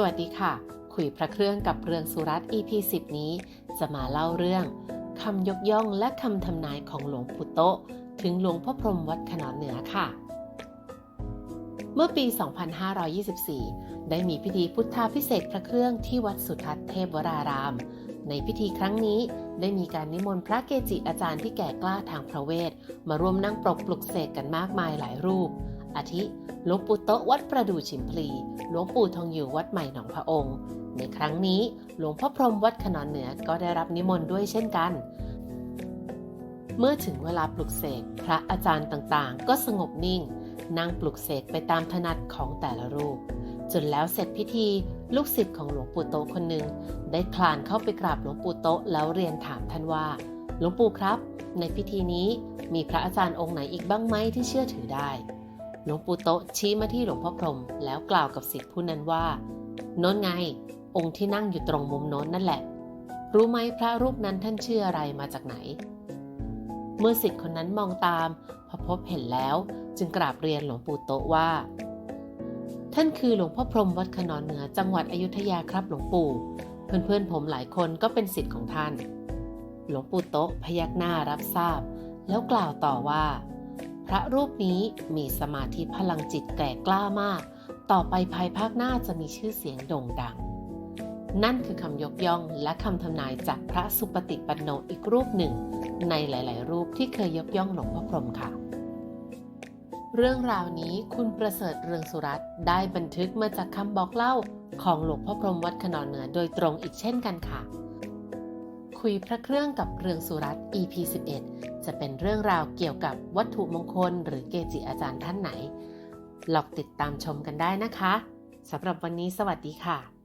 สวัสดีค่ะ คุยพระเครื่องกับเรืองสุรัตน์ EP 10 นี้ จะมาเล่าเรื่องคำยกย่องและคำทำนายของหลวงปู่โตถึงหลวงพ่อพรมวัดขนอนเหนือค่ะ เมื่อปี 2524 ได้มีพิธีพุทธาพิเศษพระเครื่องที่วัดสุทัศน์เทพวราราม ในพิธีครั้งนี้ได้มีการนิมนต์พระเกจิอาจารย์ที่แก่กล้าทางพระเวท มาร่วมนั่งปรกปลุกเสกกันมากมายหลายรูป อาทิหลวงปู่โตะวัดประดู่ฉิมพลี หลวงปู่ทองอยู่วัดใหม่หนองพระองค์ ในครั้งนี้หลวงพ่อพรมวัดขนอนเหนือก็ได้รับนิมนต์ด้วยเช่นกัน เมื่อถึงเวลาปลุกเสกพระอาจารย์ต่างๆ ก็สงบนิ่ง นั่งปลุกเสกไปตามถนัดของแต่ละรูปจนแล้วเสร็จพิธีลูกศิษย์ของหลวงปู่โตคนหนึ่งได้คลานเข้าไปกราบหลวงปู่โตแล้วเรียนถามท่านว่า หลวงปู่ครับ ในพิธีนี้มีพระอาจารย์องค์ไหนอีกบ้างไหมที่เชื่อถือได้ หลวงปู่โตะชี้มาที่หลวงพ่อพรมแล้วกล่าวกับศิษย์ผู้นั้นว่าโน้นไง องค์ที่นั่งอยู่ตรงมุมโน้นนั่นแหละ รู้ไหมพระรูปนั้นท่านชื่ออะไรมาจากไหน เมื่อศิษย์คนนั้นมองตาม พอพบเห็นแล้ว จึงกราบเรียนหลวงปู่โตะว่า ท่านคือหลวงพ่อพรมวัดขนอนเหนือจังหวัดอยุธยาครับหลวงปู่ เพื่อนๆผมหลายคนก็เป็นศิษย์ของท่าน หลวงปู่โตะพยักหน้ารับทราบ แล้วกล่าวต่อว่า พระรูปนี้มีสมาธิพลังจิตแก่กล้ามาก ต่อไปภายภาคหน้าจะมีชื่อเสียงโด่งดัง นั่นคือคำยกย่องและคำทำนายจากพระสุปฏิปันโนอีกรูปหนึ่ง ในหลาย ๆ รูปที่เคยยกย่องหลวงพ่อพรหมค่ะ เรื่องราวนี้คุณประเสริฐเรืองสุรัตน์ได้บันทึกมาจากคำบอกเล่าของหลวงพ่อพรหมวัดขนอนเหนือโดยตรงอีกเช่นกันค่ะ คุยพระเครื่องกับเรืองสุรัตน์ EP 11 จะเป็นเรื่องราวเกี่ยวกับวัตถุมงคล หรือเกจิอาจารย์ท่านไหน ลองติดตามชมกันได้นะคะสำหรับวันนี้สวัสดีค่ะ